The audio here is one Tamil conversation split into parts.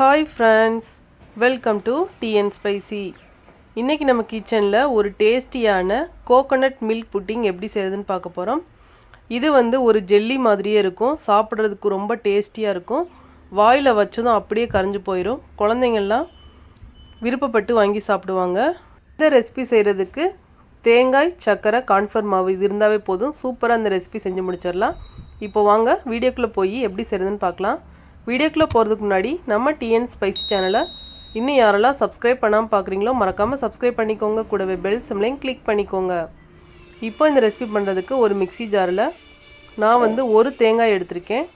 Hi friends welcome to TN spicy இன்றைக்கி நம்ம கிச்சனில் ஒரு டேஸ்டியான கோகோனட் மில்க் புட்டிங் எப்படி செய்யுதுன்னு பார்க்க போகிறோம் இது வந்து ஒரு ஜெல்லி மாதிரியே இருக்கும். சாப்பிட்றதுக்கு ரொம்ப டேஸ்டியாக இருக்கும். வாயில் வச்சதும் அப்படியே கரைஞ்சு போயிடும் குழந்தைங்கள்லாம் விருப்பப்பட்டு வாங்கி சாப்பிடுவாங்க. இந்த ரெசிபி செய்கிறதுக்கு தேங்காய் சர்க்கரை கான்ஃபர் மாவு இது இருந்தாவே போதும். சூப்பராக அந்த ரெசிபி செஞ்சு முடிச்சிடலாம். இப்போ வாங்க வீடியோக்குள்ளே போய் எப்படி செய்கிறதுன்னு பார்க்கலாம். வீடியோக்குள்ளே போகிறதுக்கு முன்னாடி நம்ம டிஎன் ஸ்பைசி சேனலை இன்னும் யாரெல்லாம் சப்ஸ்கிரைப் பண்ணாமல் பார்க்குறீங்களோ மறக்காமல் சப்ஸ்கிரைப் பண்ணிக்கோங்க. கூடவே பெல் சிம்லையும் கிளிக் பண்ணிக்கோங்க. இப்போ இந்த ரெசிபி பண்ணுறதுக்கு ஒரு மிக்ஸி ஜாரில் நான் வந்து ஒரு தேங்காய் எடுத்திருக்கேன்.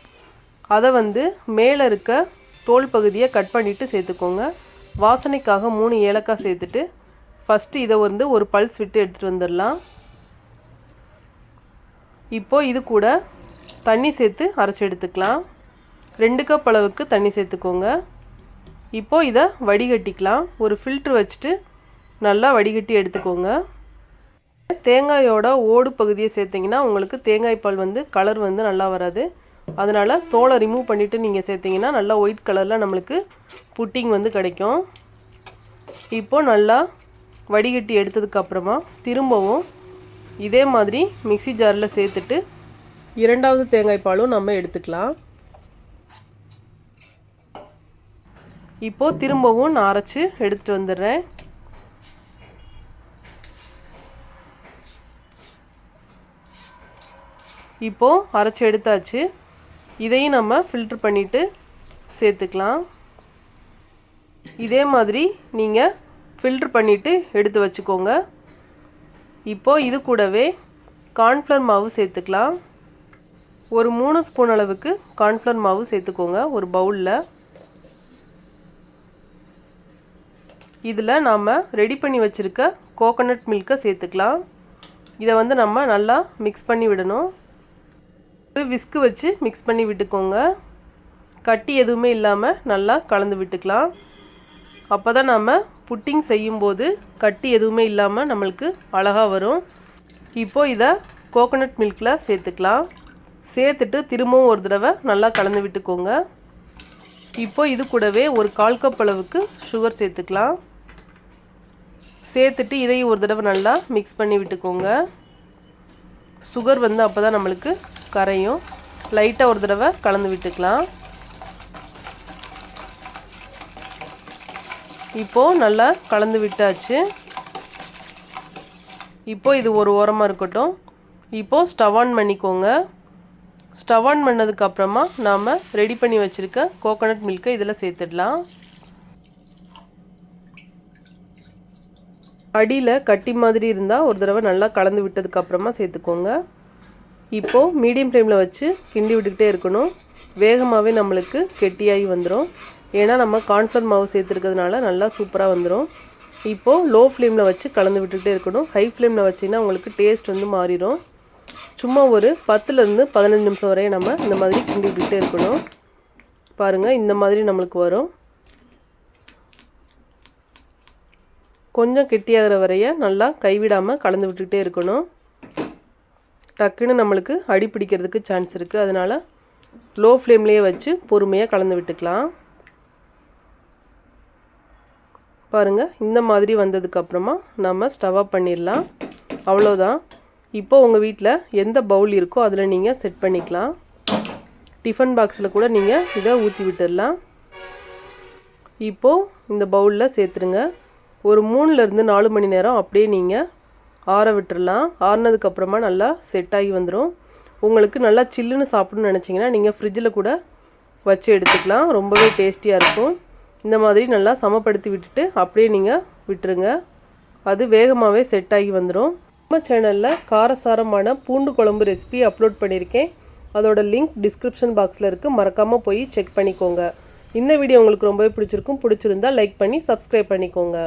அதை வந்து மேலே இருக்க தோல் பகுதியை கட் பண்ணிவிட்டு சேர்த்துக்கோங்க. வாசனைக்காக மூணு ஏலக்காய் சேர்த்துட்டு ஃபஸ்ட்டு இதை வந்து ஒரு பல்ஸ் விட்டு எடுத்துகிட்டு வந்துடலாம். இப்போது இது கூட தண்ணி சேர்த்து அரைச்சி எடுத்துக்கலாம். ரெண்டு கப் அளவுக்கு தண்ணி சேர்த்துக்கோங்க. இப்போது இதை வடிகட்டிக்கலாம். ஒரு ஃபில்ட்ரு வச்சுட்டு நல்லா வடிகட்டி எடுத்துக்கோங்க. தேங்காயோட ஓடு பகுதியை சேர்த்திங்கன்னா உங்களுக்கு தேங்காய் பால் வந்து கலர் வந்து நல்லா வராது. அதனால் தோலை ரிமூவ் பண்ணிவிட்டு நீங்கள் சேர்த்திங்கன்னா நல்லா ஒயிட் கலரில் நம்மளுக்கு புட்டிங் வந்து கிடைக்கும். இப்போது நல்லா வடிகட்டி எடுத்ததுக்கப்புறமா திரும்பவும் இதே மாதிரி மிக்சி ஜாரில் சேர்த்துட்டு இரண்டாவது தேங்காய் பாலும் நம்ம எடுத்துக்கலாம். இப்போது திரும்பவும் நான் அரைச்சி எடுத்துகிட்டு வந்துடுறேன். இப்போது அரைச்சி எடுத்தாச்சு. இதையும் நம்ம ஃபில்ட்ரு பண்ணிவிட்டு சேர்த்துக்கலாம். இதே மாதிரி நீங்கள் ஃபில்ட்ரு பண்ணிவிட்டு எடுத்து வச்சுக்கோங்க. இப்போது இது கூடவே கார்ன்ஃப்ளவர் மாவு சேர்த்துக்கலாம். ஒரு மூணு ஸ்பூன் அளவுக்கு கார்ன்ஃப்ளவர் மாவு சேர்த்துக்கோங்க ஒரு பவுலில் இதில் நாம் ரெடி பண்ணி வச்சுருக்க கோகோனட் மில்கை சேர்த்துக்கலாம். இதை வந்து நம்ம நல்லா மிக்ஸ் பண்ணி விடணும். ஒரு விஸ்கு வச்சு மிக்ஸ் பண்ணி விட்டுக்கோங்க. கட்டி எதுவுமே இல்லாமல் நல்லா கலந்து விட்டுக்கலாம். அப்போ தான் நம்ம புட்டிங் செய்யும்போது கட்டி எதுவுமே இல்லாமல் நம்மளுக்கு அழகாக வரும். இப்போது இதை கோகோனட் மில்கில் சேர்த்துக்கலாம். சேர்த்துட்டு திரும்பவும் ஒரு தடவை நல்லா கலந்து விட்டுக்கோங்க. இப்போ இது கூடவே ஒரு கால் கப் அளவுக்கு சுகர் சேர்த்துக்கலாம். சேர்த்துட்டு இதையும் ஒரு தடவை நல்லா மிக்ஸ் பண்ணி விட்டுக்கோங்க. சுகர் வந்து அப்போ தான் நம்மளுக்கு கரையும். லைட்டாக ஒரு தடவை கலந்து விட்டுக்கலாம். இப்போது நல்லா கலந்து விட்டாச்சு. இப்போது இது ஒரு ஓரமாக இருக்கட்டும். இப்போது ஸ்டவ் ஆன் பண்ணிக்கோங்க. ஸ்டவ் ஆன் பண்ணதுக்கப்புறமா நாம் ரெடி பண்ணி வச்சுருக்க கோகோனட் மில்க்கை இதில் சேர்த்துடலாம். அடியில் கட்டி மாதிரி இருந்தால் ஒரு தடவை நல்லா கலந்து விட்டதுக்கப்புறமா சேர்த்துக்கோங்க. இப்போது மீடியம் ஃப்ளேமில் வச்சு கிண்டி விட்டுக்கிட்டே இருக்கணும். வேகமாகவே நம்மளுக்கு கெட்டியாகி வந்துடும் ஏன்னா நம்ம கார்ன்ஃப்ளவர் மாவு சேர்த்துருக்கிறதுனால நல்லா சூப்பராக வந்துடும் இப்போது லோ ஃப்ளேமில் வச்சு கலந்து விட்டுக்கிட்டே இருக்கணும். ஹை ஃப்ளேமில் வச்சிங்கன்னா உங்களுக்கு டேஸ்ட் வந்து மாறிடும் சும்மா ஒரு பத்துலேருந்து பதினஞ்சு நிமிஷம் வரையும் நம்ம இந்த மாதிரி கிண்டி விட்டுக்கிட்டே இருக்கணும். பாருங்கள் இந்த மாதிரி நம்மளுக்கு வரும். கொஞ்சம் கெட்டியாகிற வரைய நல்லா கைவிடாமல் கலந்து விட்டுக்கிட்டே இருக்கணும். டக்குன்னு நம்மளுக்கு அடி பிடிக்கிறதுக்கு சான்ஸ் இருக்குது அதனால் லோ ஃப்ளேம்லேயே வச்சு பொறுமையாக கலந்து விட்டுக்கலாம். பாருங்கள் இந்த மாதிரி வந்ததுக்கப்புறமா நம்ம ஸ்டவ் ஆஃப் பண்ணிடலாம். அவ்வளோதான் இப்போ உங்கள் வீட்டில் எந்த பவுல் இருக்கோ அதில் நீங்கள் செட் பண்ணிக்கலாம். டிஃபன் பாக்ஸில் கூட நீங்கள் இதை ஊற்றி விட்டுடலாம். இப்போது இந்த பவுலில் சேர்த்துருங்க. ஒரு மூணுலேருந்து நாலு மணி நேரம் அப்படியே நீங்கள் ஆற விட்டுடலாம் ஆறினதுக்கப்புறமா நல்லா செட் ஆகி வந்துடும் உங்களுக்கு நல்லா சில்லுன்னு சாப்பிடணும்னு நினச்சிங்கன்னா நீங்கள் ஃப்ரிட்ஜில் கூட வச்சு எடுத்துக்கலாம். ரொம்பவே டேஸ்டியாக இருக்கும். இந்த மாதிரி நல்லா சமப்படுத்தி விட்டுட்டு அப்படியே நீங்கள் விட்டுருங்க. அது வேகமாகவே செட் ஆகி வந்துடும் நம்ம சேனலில் காரசாரமான பூண்டு குழம்பு ரெசிபி அப்லோட் பண்ணியிருக்கேன். அதோட லிங்க் டிஸ்கிரிப்ஷன் பாக்ஸில் இருக்குது மறக்காமல் போய் செக் பண்ணிக்கோங்க. இந்த வீடியோ உங்களுக்கு ரொம்பவே பிடிச்சிருக்கும். பிடிச்சிருந்தா லைக் பண்ணி சப்ஸ்கிரைப் பண்ணிக்கோங்க.